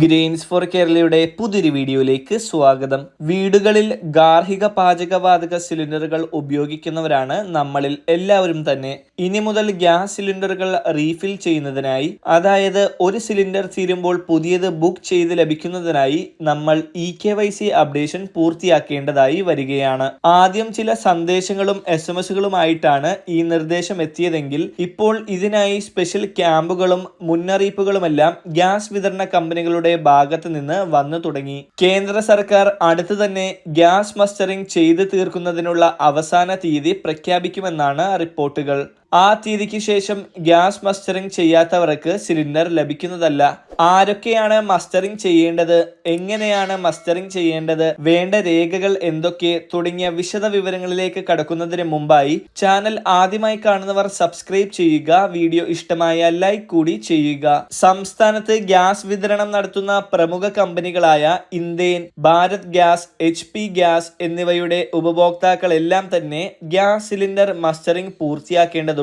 Grains four കേരളയുടെ പുതിയൊരു വീഡിയോയിലേക്ക് സ്വാഗതം. വീടുകളിൽ ഗാർഹിക പാചകവാതക സിലിണ്ടറുകൾ ഉപയോഗിക്കുന്നവരാണ് നമ്മളിൽ എല്ലാവരും തന്നെ. ഇനി മുതൽ ഗ്യാസ് സിലിണ്ടറുകൾ റീഫിൽ ചെയ്യുന്നതിനായി അതായത് ഒരു സിലിണ്ടർ തീരുമ്പോൾ പുതിയത് ബുക്ക് ചെയ്ത് ലഭിക്കുന്നതിനായി നമ്മൾ E K Y C updation പൂർത്തിയാക്കേണ്ടതായി വരികയാണ്. ആദ്യം ചില സന്ദേശങ്ങളും എസ് എം എസുകളുമായിട്ടാണ് ഈ നിർദ്ദേശം എത്തിയതെങ്കിൽ ഇപ്പോൾ ഇതിനായി സ്പെഷ്യൽ ക്യാമ്പുകളും മുന്നറിയിപ്പുകളുമെല്ലാം ഗ്യാസ് വിതരണ കമ്പനികളുടെ ഭാഗത്ത് നിന്ന് വന്നു തുടങ്ങി. കേന്ദ്ര സർക്കാർ അടുത്തു തന്നെ ഗ്യാസ് മസ്റ്ററിംഗ് ചെയ്തു തീർക്കുന്നതിനുള്ള അവസാന തീയതി പ്രഖ്യാപിക്കുമെന്നാണ് റിപ്പോർട്ടുകൾ. ആ തീയതിക്ക് ശേഷം ഗ്യാസ് മസ്റ്ററിംഗ് ചെയ്യാത്തവർക്ക് സിലിണ്ടർ ലഭിക്കുന്നതല്ല. ആരൊക്കെയാണ് മസ്റ്ററിംഗ് ചെയ്യേണ്ടത്? എങ്ങനെയാണ് മസ്റ്ററിംഗ് ചെയ്യേണ്ടത്? വേണ്ട രേഖകൾ എന്തൊക്കെ? തുടങ്ങിയ വിശദ വിവരങ്ങളിലേക്ക് കടക്കുന്നതിന് മുമ്പായി ചാനൽ ആദ്യമായി കാണുന്നവർ സബ്സ്ക്രൈബ് ചെയ്യുക വീഡിയോ ഇഷ്ടമായ ലൈക്ക് കൂടി ചെയ്യുക. സംസ്ഥാനത്ത് ഗ്യാസ് വിതരണം നടത്തുന്ന പ്രമുഖ കമ്പനികളായ Indian Bharat gas H P gas എന്നിവയുടെ ഉപഭോക്താക്കളെല്ലാം തന്നെ ഗ്യാസ് സിലിണ്ടർ മസ്റ്ററിംഗ് പൂർത്തിയാക്കേണ്ടതുണ്ട്.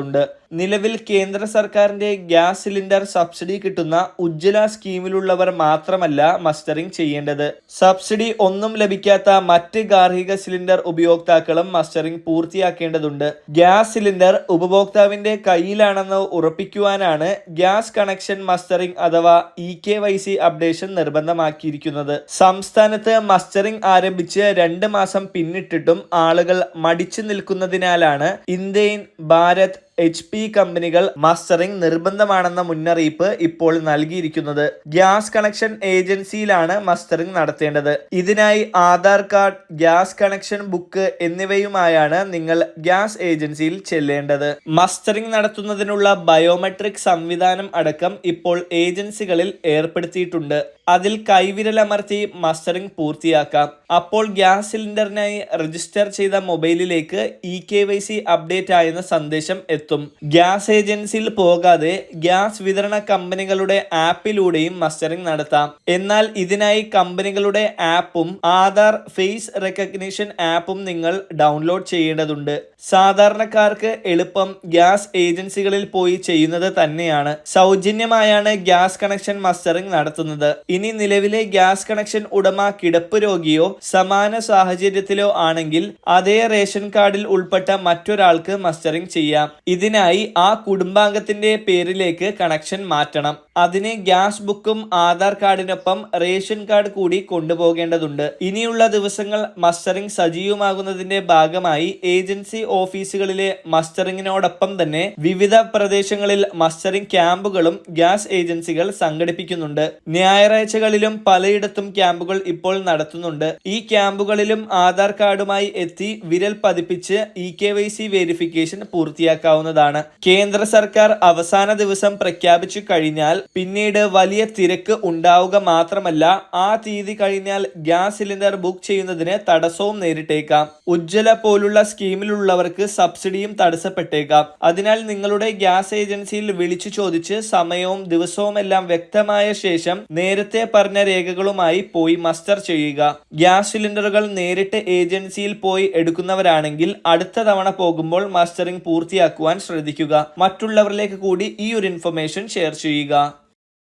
നിലവിൽ കേന്ദ്ര സർക്കാരിന്റെ ഗ്യാസ് സിലിണ്ടർ സബ്സിഡി കിട്ടുന്ന ഉജ്ജ്വല സ്കീമിലുള്ളവർ മാത്രമല്ല മസ്റ്ററിംഗ് ചെയ്യേണ്ടത്. സബ്സിഡി ഒന്നും ലഭിക്കാത്ത മറ്റ് ഗാർഹിക സിലിണ്ടർ ഉപയോക്താക്കളും മസ്റ്ററിംഗ് പൂർത്തിയാക്കേണ്ടതുണ്ട്. ഗ്യാസ് സിലിണ്ടർ ഉപഭോക്താവിന്റെ കയ്യിലാണെന്ന് ഉറപ്പിക്കുവാനാണ് ഗ്യാസ് കണക്ഷൻ മസ്റ്ററിംഗ് അഥവാ E K Y C updation നിർബന്ധമാക്കിയിരിക്കുന്നത്. സംസ്ഥാനത്ത് മസ്റ്ററിംഗ് ആരംഭിച്ച് രണ്ട് മാസം പിന്നിട്ടിട്ടും ആളുകൾ മടിച്ചു നിൽക്കുന്നതിനാലാണ് ഇന്ത്യൻ ഭാരത് എച്ച് പി കമ്പനികൾ മസ്റ്ററിംഗ് നിർബന്ധമാണെന്ന മുന്നറിയിപ്പ് ഇപ്പോൾ നൽകിയിരിക്കുന്നത്. ഗ്യാസ് കണക്ഷൻ ഏജൻസിയിലാണ് മസ്റ്ററിംഗ് നടത്തേണ്ടത്. ഇതിനായി Aadhaar card gas connection book എന്നിവയുമായാണ് നിങ്ങൾ ഗ്യാസ് ഏജൻസിയിൽ ചെല്ലേണ്ടത്. മസ്റ്ററിംഗ് നടത്തുന്നതിനുള്ള ബയോമെട്രിക് സംവിധാനം അടക്കം ഇപ്പോൾ ഏജൻസികളിൽ ഏർപ്പെടുത്തിയിട്ടുണ്ട്. അതിൽ കൈവിരലമർത്തി മസ്റ്ററിംഗ് പൂർത്തിയാക്കാം. അപ്പോൾ ഗ്യാസ് സിലിണ്ടറിനായി രജിസ്റ്റർ ചെയ്ത മൊബൈലിലേക്ക് E K Y C update ആയെന്ന സന്ദേശം എത്തും. ഗ്യാസ് ഏജൻസിയിൽ പോകാതെ ഗ്യാസ് വിതരണ കമ്പനികളുടെ ആപ്പിലൂടെയും മസ്റ്ററിംഗ് നടത്താം. എന്നാൽ ഇതിനായി കമ്പനികളുടെ ആപ്പും ആധാർ ഫേസ് റെക്കഗ്നിഷൻ ആപ്പും നിങ്ങൾ ഡൗൺലോഡ് ചെയ്യേണ്ടതുണ്ട്. സാധാരണക്കാർക്ക് എളുപ്പം ഗ്യാസ് ഏജൻസികളിൽ പോയി ചെയ്യുന്നത് തന്നെയാണ്. സൗജന്യമായാണ് ഗ്യാസ് കണക്ഷൻ മസ്റ്ററിംഗ് നടത്തുന്നത്. ഇനി നിലവിലെ ഗ്യാസ് കണക്ഷൻ ഉടമ കിടപ്പ് രോഗിയോ സമാന സാഹചര്യത്തിലോ ആണെങ്കിൽ അതേ റേഷൻ കാർഡിൽ ഉൾപ്പെട്ട മറ്റൊരാൾക്ക് മസ്റ്ററിംഗ് ചെയ്യാം. ഇതിനായി ആ കുടുംബാംഗത്തിന്റെ പേരിലേക്ക് കണക്ഷൻ മാറ്റണം. അതിന് ഗ്യാസ് ബുക്കും ആധാർ കാർഡിനൊപ്പം റേഷൻ കാർഡ് കൂടി കൊണ്ടുപോകേണ്ടതുണ്ട്. ഇനിയുള്ള ദിവസങ്ങൾ മസ്റ്ററിംഗ് സജീവമാകുന്നതിന്റെ ഭാഗമായി ഏജൻസി ഓഫീസുകളിലെ മസ്റ്ററിംഗിനോടൊപ്പം തന്നെ വിവിധ പ്രദേശങ്ങളിൽ മസ്റ്ററിംഗ് ക്യാമ്പുകളും ഗ്യാസ് ഏജൻസികൾ സംഘടിപ്പിക്കുന്നുണ്ട്. ഞായറാഴ്ചകളിലും പലയിടത്തും ക്യാമ്പുകൾ ഇപ്പോൾ നടത്തുന്നുണ്ട്. ഈ ക്യാമ്പുകളിലും ആധാർ കാർഡുമായി എത്തി വിരൽ പതിപ്പിച്ച് E K Y C verification പൂർത്തിയാക്കാവുന്നതാണ്. കേന്ദ്ര സർക്കാർ അവസാന ദിവസം പ്രഖ്യാപിച്ചു കഴിഞ്ഞാൽ പിന്നീട് വലിയ തിരക്ക് ഉണ്ടാവുക മാത്രമല്ല ആ തീയതി കഴിഞ്ഞാൽ ഗ്യാസ് സിലിണ്ടർ ബുക്ക് ചെയ്യുന്നതിന് തടസ്സവും നേരിട്ടേക്കാം. ഉജ്ജ്വല പോലുള്ള സ്കീമിലുള്ളവർക്ക് സബ്സിഡിയും തടസ്സപ്പെട്ടേക്കാം. അതിനാൽ നിങ്ങളുടെ ഗ്യാസ് ഏജൻസിയിൽ വിളിച്ചു ചോദിച്ച് സമയവും ദിവസവും എല്ലാം വ്യക്തമായ ശേഷം നേരത്തെ പറഞ്ഞ രേഖകളുമായി പോയി മസ്റ്റർ ചെയ്യുക. ഗ്യാസ് സിലിണ്ടറുകൾ നേരിട്ട് ഏജൻസിയിൽ പോയി എടുക്കുന്നവരാണെങ്കിൽ അടുത്ത തവണ പോകുമ്പോൾ മസ്റ്ററിംഗ് പൂർത്തിയാക്കുവാൻ ശ്രദ്ധിക്കുക. മറ്റുള്ളവരിലേക്ക് കൂടി ഈ ഒരു ഇൻഫർമേഷൻ ഷെയർ ചെയ്യുക.